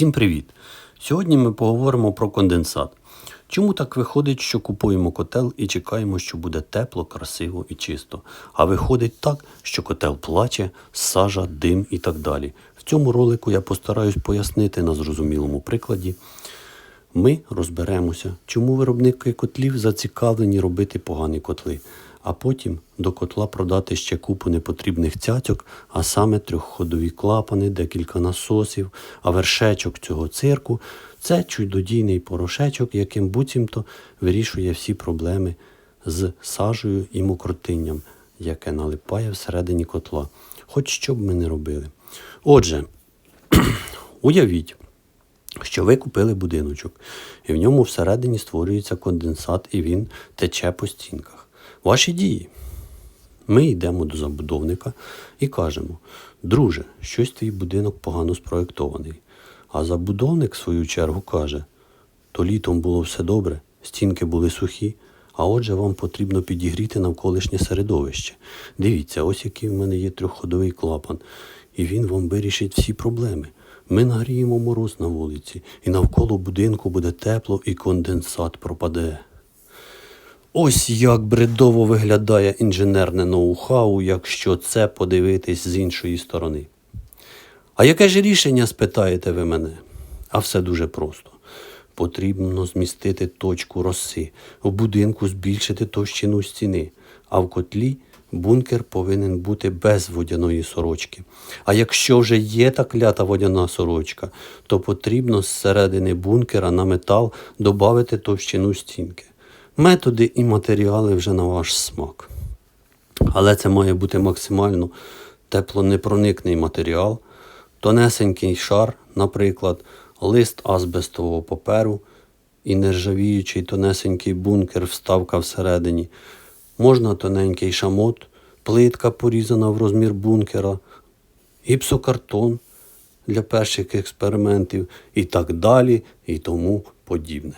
Всім привіт! Сьогодні ми поговоримо про конденсат. Чому так виходить, що купуємо котел і чекаємо, що буде тепло, красиво і чисто. А виходить так, що котел плаче, сажа, дим і так далі. В цьому ролику я постараюсь пояснити на зрозумілому прикладі. Ми розберемося, чому виробники котлів зацікавлені робити погані котли, а потім до котла продати ще купу непотрібних цяцьок, а саме трьохходові клапани, декілька насосів, а вершечок цього цирку це чудодійний порошечок, яким буцімто вирішує всі проблеми з сажею і мокротинням, яке налипає всередині котла. Хоч що б ми не робили. Отже, уявіть що ви купили будиночок, і в ньому всередині створюється конденсат, і він тече по стінках. Ваші дії. Ми йдемо до забудовника і кажемо: друже, щось твій будинок погано спроєктований. А забудовник, в свою чергу, каже: то літом було все добре, стінки були сухі, а отже, вам потрібно підігріти навколишнє середовище. Дивіться, ось який в мене є трьохходовий клапан, і він вам вирішить всі проблеми. Ми нагріємо мороз на вулиці, і навколо будинку буде тепло і конденсат пропаде. Ось як бредово виглядає інженерне ноу-хау, якщо це подивитись з іншої сторони. А яке ж рішення, спитаєте ви мене? А все дуже просто. Потрібно змістити точку роси, в будинку збільшити товщину стіни, а в котлі бункер повинен бути без водяної сорочки. А якщо вже є та клята водяна сорочка, то потрібно з середини бункера на метал додати товщину стінки. Методи і матеріали вже на ваш смак. Але це має бути максимально теплонепроникний матеріал, тонесенький шар, наприклад, лист азбестового паперу і нержавіючий тонесенький бункер, вставка всередині. Можна тоненький шамот, плитка порізана в розмір бункера, гіпсокартон для перших експериментів і так далі, і тому подібне.